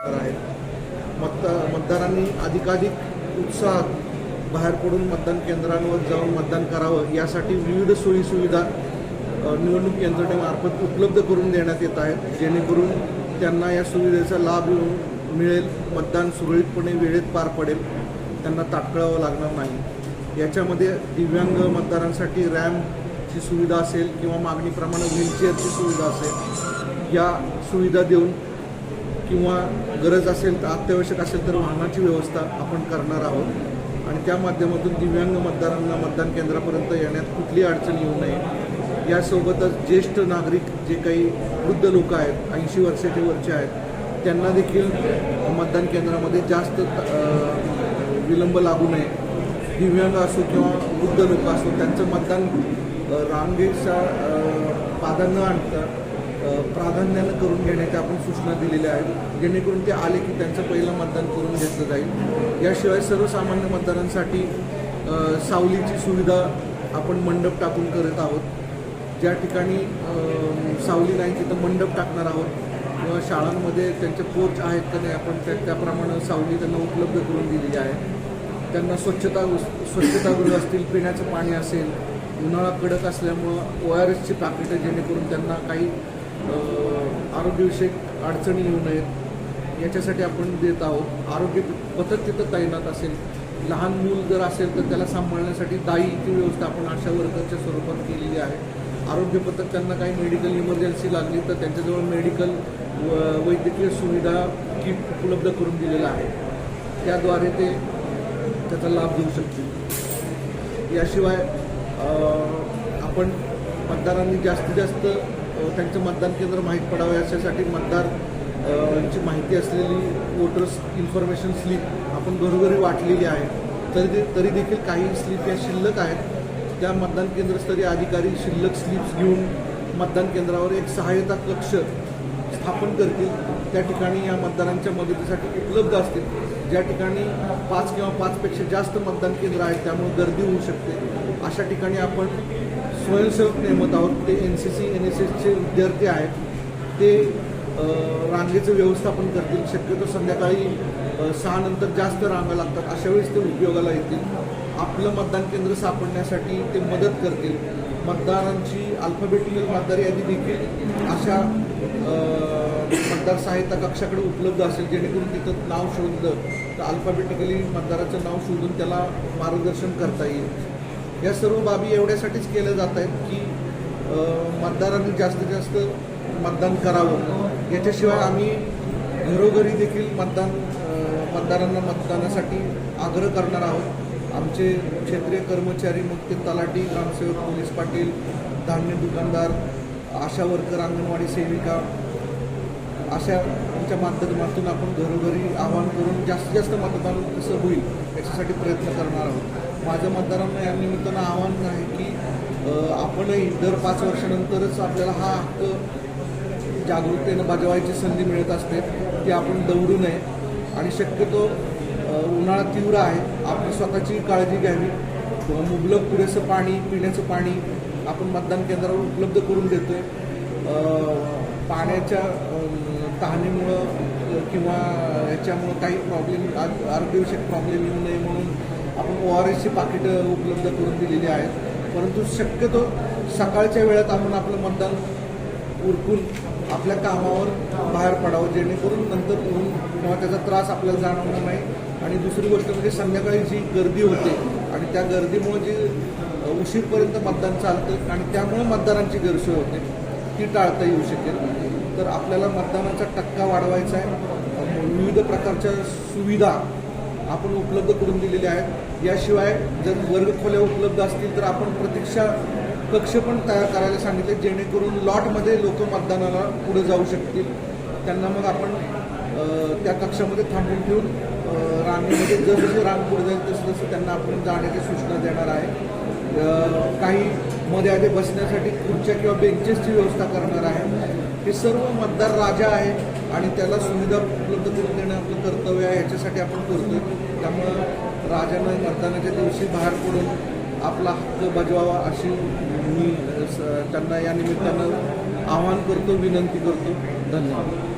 आहेत मतदा मतदारांनी अधिकाधिक उत्साहात बाहेर पडून मतदान केंद्रांवर जाऊन मतदान करावं यासाठी विविध सोयीसुविधा निवडणूक यंत्रणेमार्फत उपलब्ध करून देण्यात येत आहेत जेणेकरून त्यांना या सुविधेचा लाभ मिळेल मतदान सुरळीतपणे वेळेत पार पडेल. त्यांना ताटकळावं लागणार नाही. याच्यामध्ये दिव्यांग मतदारांसाठी रॅम्पची सुविधा असेल किंवा मागणीप्रमाणे व्हीलचेअरची सुविधा असेल या सुविधा देऊन किंवा गरज असेल तर अत्यावश्यक असेल तर वाहनाची व्यवस्था आपण करणार आहोत. आणि त्या माध्यमातून दिव्यांग मतदारांना मतदान केंद्रापर्यंत येण्यात कुठली अडचण येऊ नये. यासोबतच ज्येष्ठ नागरिक जे काही वृद्ध लोक आहेत ऐंशी वर्षाचे वरचे आहेत त्यांना देखील मतदान केंद्रामध्ये जास्त विलंब लागू नये. दिव्यांग असो किंवा वृद्ध लोक असो त्यांचं मतदान अ, रांगेचा न आणता. प्राधान्यानं करून घेण्याच्या आपण सूचना दिलेल्या आहेत. जेणेकरून ते आले की त्यांचं पहिलं मतदान करून घेतलं जाईल. याशिवाय सर्वसामान्य मतदारांसाठी सावलीची सुविधा आपण मंडप टाकून करत आहोत. ज्या ठिकाणी सावली नाही तिथं मंडप टाकणार आहोत. किंवा शाळांमध्ये त्यांचे पोच आहेत का नाही आपण त्या त्याप्रमाणे सावली त्यांना उपलब्ध करून दिलेली आहे. त्यांना स्वच्छता स्वच्छतागृह असतील पिण्याचं पाणी असेल उन्हाळा कडक असल्यामुळं ओ आर एसची पाकिटं जेणेकरून त्यांना काही आरोग्यविषयक अडचणी येऊ नयेत. याच्यासाठी आपण देत आहोत. आरोग्य पथक तिथं तैनात असेल. लहान मूल जर असेल तर त्याला सांभाळण्यासाठी दाईची व्यवस्था आपण आशा वर्करच्या स्वरूपात केलेली आहे. आरोग्य पथक त्यांना काही मेडिकल इमर्जन्सी लागली तर त्यांच्याजवळ मेडिकल व वैद्यकीय सुविधा किट उपलब्ध करून दिलेलं आहे त्याद्वारे ते त्याचा लाभ घेऊ शकतील. याशिवाय आपण मतदारांनी जास्तीत जास्त त्यांचं मतदान केंद्र माहीत पडावं याच्यासाठी मतदार यांची ची माहिती असलेली वोटर्स इन्फॉर्मेशन स्लिप आपण घरोघरी वाटलेली आहे. तरी तरी देखील काही स्लिप या शिल्लक आहेत. त्या मतदान केंद्रस्तरीय अधिकारी शिल्लक स्लिप्स घेऊन मतदान केंद्रावर एक सहाय्यता कक्ष स्थापन करतील. त्या ठिकाणी या मतदारांच्या मदतीसाठी उपलब्ध असतील. ज्या ठिकाणी पाच किंवा पाचपेक्षा जास्त मतदान केंद्र आहेत त्यामुळे गर्दी होऊ शकते. अशा ठिकाणी आपण स्वयंसेवक नेमत आहोत ते N C C N S एसचे विद्यार्थी आहेत. ते रांगेचं व्यवस्थापन करतील. शक्यतो संध्याकाळी सहानंतर जास्त रांगा लागतात. अशा वेळेस ते उपयोगाला येतील. आपलं मतदान केंद्र सापडण्यासाठी ते मदत करतील. मतदारांची अल्फाबेटिकल मतदार यादी देखील अशा मतदार सहायता कक्षाकडे उपलब्ध असेल. जेणेकरून तिथं नाव शोधलं तर अल्फाबेटिकली मतदाराचं नाव शोधून त्याला मार्गदर्शन करता येईल. या सर्व बाबी एवढ्यासाठीच केल्या जात आहेत की मतदारांनी जास्तीत जास्त मतदान करावं. याच्याशिवाय आम्ही घरोघरी देखील मतदान मतदारांना मतदानासाठी आग्रह करणार आहोत. आमचे क्षेत्रीय कर्मचारी मग ते तलाठी ग्रामसेवक पोलीस पाटील धान्य दुकानदार आशा वर्कर अंगणवाडी सेविका अशा यांच्या माध्यमातून आपण घरोघरी आवाहन करून जास्तीत जास्त मतदान कसं होईल याच्यासाठी प्रयत्न करणार आहोत. माझ्या मतदारांना या निमित्तानं आव्हान आहे की आपणही दर पाच वर्षानंतरच आपल्याला हा हक्क जागरूकतेनं बजावायची संधी मिळत असते ती आपण दौडू नये. आणि शक्यतो उन्हाळा तीव्र आहे आपली स्वतःची काळजी घ्यावी. मुबलक पुरेसं पाणी पिण्याचं पाणी आपण मतदान केंद्रावर उपलब्ध करून देतो आहे पाण्याच्या अ, तहानीमुळं किंवा याच्यामुळं काही प्रॉब्लेम आरोग्यविषयक प्रॉब्लेम येऊ नये म्हणून आपण ओ आर एसची पाकिटं उपलब्ध करून दिलेली आहेत. परंतु शक्यतो सकाळच्या वेळात आपण आपलं मतदान उरकून आपल्या कामावर बाहेर पडावं जेणेकरून नंतर ऊन किंवा त्याचा त्रास आपल्याला जाणवणार नाही. आणि दुसरी गोष्ट म्हणजे संध्याकाळी जी गर्दी होते आणि त्या गर्दीमुळे जी उशीरपर्यंत मतदान चालतं आणि त्यामुळे मतदारांची गैरसोय होते. ती टाळता येऊ शकेल. तर आपल्याला मतदानाचा टक्का वाढवायचा आहे. विविध प्रकारच्या सुविधा आपण उपलब्ध करून दिलेल्या आहेत. याशिवाय जर वर्गखोल्या उपलब्ध असतील तर आपण प्रतीक्षा कक्ष पण तयार करायला सांगितले जेणेकरून लॉटमध्ये लोक मतदानाला पुढे जाऊ शकतील. त्यांना मग आपण त्या कक्षामध्ये थांबून ठेवून रांगेमध्ये जसं रांग पुढे जाईल तसं तसं त्यांना आपण जाण्याची सूचना देणार आहे. काही मध्ये आधी बसण्यासाठी खुर्च्या किंवा बेंचेसची व्यवस्था करणार आहे. हे सर्व मतदार राजा आहे आणि त्याला सुविधा उपलब्ध करून देणं आपलं कर्तव्य आहे याच्यासाठी आपण करतो त्यामुळं राजानं मतदानाच्या दिवशी बाहेर पडून आपला हक्क बजवावा अशी मी स- त्यांना या निमित्तानं आवाहन करतो विनंती करतो. धन्यवाद.